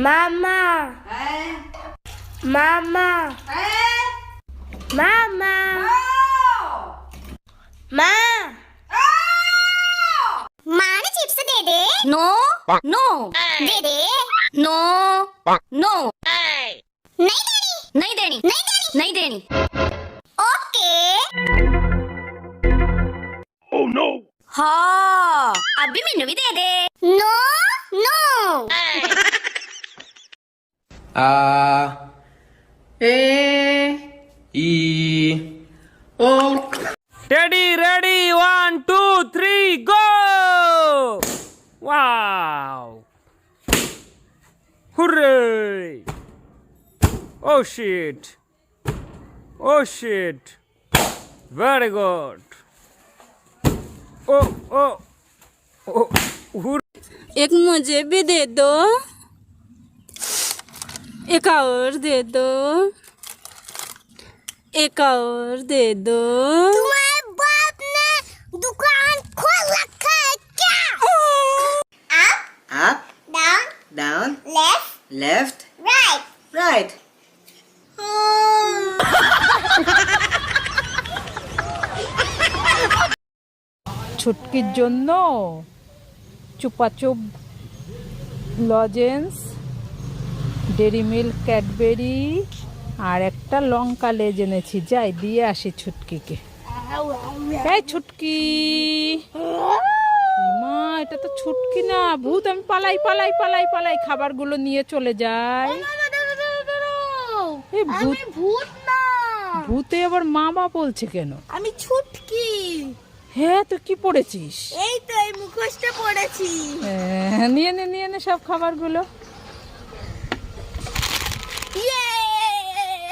Mama. Eh? Mama. Eh? Mama. No. Ma. Oh. माँ ने chips दे दे नो नो दे दे नो नो नहीं देनी नहीं देनी नहीं देनी नहीं देनी ओके ओह नो हाँ अभी मेनू भी दे दे no no A E I O Ready, ready, one, two, three, go! Wow! Hooray! Oh shit! Oh shit! Very good! Oh, oh, oh, hooray! एक मुझे भी दे दो एक और दे दो एक और दे दो तुम्हारे बाप ने दुकान खोल रखा है क्या up up down down left left right right ছুটকির জন্য চুপাচুপ লজেন্স ডেরি মিল্ক ক্যাডবেরি আর একটা লঙ্কা লেজ এনেছি। যাই দিয়ে আসি ছুটকিকে। এই ছুটকি! মা এটা তো ছুটকি না। ভূত আমি পালাই পালাই পালাই পালাই খাবারগুলো নিয়ে চলে যাই। ভূত। ভূত ভূতে আবার মামা বলছে কেন? আমি ছুটকি। হ্যাঁ তুই কি পড়েছিস? এই তো এই মুখোশটা পড়েছি। নিয়ে নে নিয়ে নে সব খাবারগুলো। Yeah!